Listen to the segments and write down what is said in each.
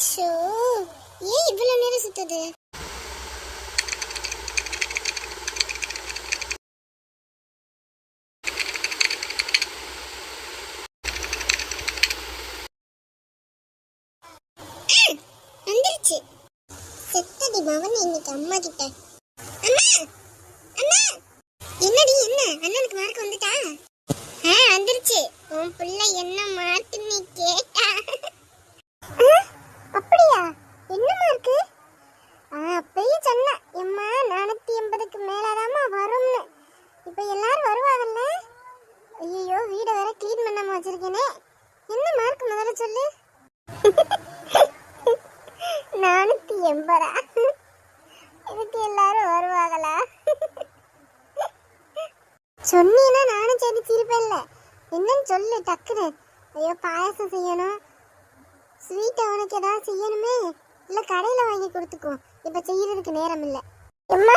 Show ஏன் இவ்வளவு நேரம் சுத்துது? வந்துருச்சு. செத்தடி பவன் இன்னைக்கு அம்மா கிட்ட. அம்மா அம்மா என்னடி என்ன? அண்ணனுக்கு மார்க் வந்துட்டா? ஆ வந்துருச்சு. உன் பிள்ளை என்ன மார்க் நீ கேட்டா ஆ, அப்படியா என்ன மார்க்கு அப்பயே சொன்னேன் எம்மா நானூத்தி எண்பதுக்கு மேலதாம்மா வரும்னு இப்போ எல்லாரும் வருவாங்கல்ல ஐயோ வீடை வேற க்ளீன் பண்ணாம வச்சிருக்கேனே? என்ன மார்க் முதல்ல சொல்லு? நானூத்தி எண்பதா? இதுக்கு எல்லாரும் வருவாங்களா? சொன்னீன்னா நானும் சரி சிரிப்பேன்ல என்னன்னு சொல்லு டக்குன்னு. ஐயோ பாயாசம் செய்யணும். ஸ்வீட் அவனுக்கு ஏதாவது செய்யணுமே? இல்ல கடையில வாங்கி கொடுத்துக்கோ. இப்ப செய்யறதுக்கு நேரம் இல்ல. அம்மா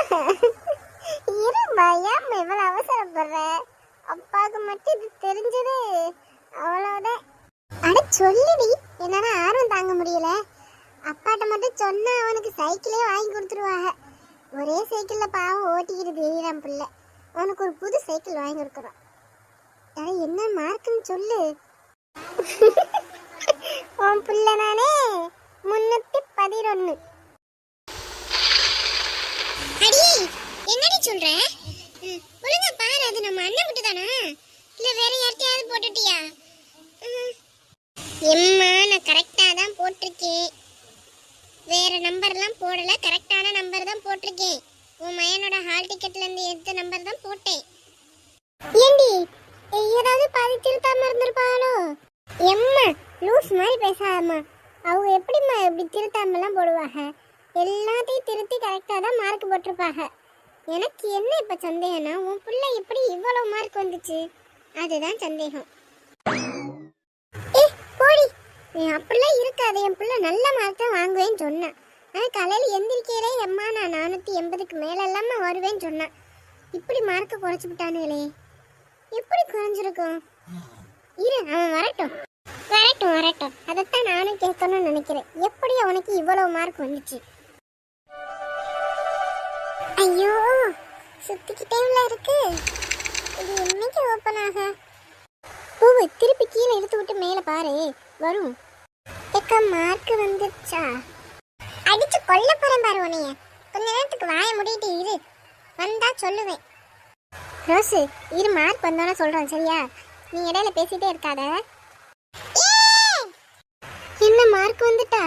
இருமா ஏன் இவ்வளவு அவசரப்படுற? அப்பாவுக்கு மட்டும் இது தெரிஞ்சது. அவ்வளவுதான். அட சொல்லுடி என்னால ஆர்வம் தாங்க முடியல. அப்பாட்ட மட்டும் சொன்னா அவனுக்கு சைக்கிளே வாங்கி கொடுத்துருவாங்க. ஒரே சைக்கிள்ல பாவம் ஓட்டிக்கிட்டு தெரியறான் பிள்ளை. அவனுக்கு ஒரு புது சைக்கிள் வாங்கி கொடுக்குறோம் அட என்ன மார்க்குன்னு சொல்லு. உன் பிள்ளை நானே முன்னூத்தி பதினொன்னு. அடி என்னடி சொல்ற? ஒழுங்கா பாரு அது நம்ம அண்ணன் விட்டு தானா இல்ல வேற யார்கிட்டயாவது போட்டுட்டியா? எம்மா நான் கரெக்டா தான் போட்டிருக்கேன். வேற நம்பர்லாம் போடல. கரெக்டான நம்பர் தான் போட்டிருக்கேன். உன் மயனோட ஹால் டிக்கெட்ல இருந்து எடுத்த நம்பர் தான் போட்டேன். ஏண்டி ஏதாவது பாதி திருத்தாம இருந்திருப்பாளோ எம்மா லூஸ் மாதிரி பேசாதம்மா. அவங்க எப்படிம்மா இப்படி திருத்தாமலாம் போடுவாங்க? எல்லாத்தையும் திருத்தி கரெக்டாக தான் மார்க் போட்டிருப்பாங்க. எனக்கு என்ன இப்போ சந்தேகம்னா உன் பிள்ளை எப்படி இவ்வளோ மார்க் வந்துச்சு? அதுதான் சந்தேகம். ஏ போடி. நீ அப்படிலாம் இருக்காது. என் பிள்ளை நல்ல மார்க்கை வாங்குவேன்னு சொன்னான் ஆனால் காலையில் எந்திரிக்கிறே எம்மா நான் நானூற்றி எண்பதுக்கு மேலே இல்லாமல் வருவேன்னு சொன்னான் இப்படி மார்க்கை குறைச்சி விட்டானுங்களே. எப்படி குறைஞ்சிருக்கும்? இரு அவன் வரட்டும். வரட்டும் வரட்டும். அதைத்தான் நானும் கேட்கணும்னு நினைக்கிறேன். எப்படி அவனுக்கு இவ்வளவு மார்க் வந்துச்சு? ஐயோ சுத்திக்கிட்டே உள்ள இருக்கு. என்னைக்கு ஓப்பன் ஆக? பூவு திருப்பி கீழே இழுத்து விட்டு மேலே பாரு. வரும். எக்கா மார்க் வந்துச்சா அடிச்சு கொல்ல போறேன் பாரு உனைய கொஞ்ச நேரத்துக்கு வாய முடிட்டு இரு. வந்தா சொல்லுவேன். ரோஸு இரு மார்க் வந்தோன்னு சொல்றேன் சரியா? நீ இடையில பேசிட்டே இருக்காத. என்ன மார்க் வந்துட்டா?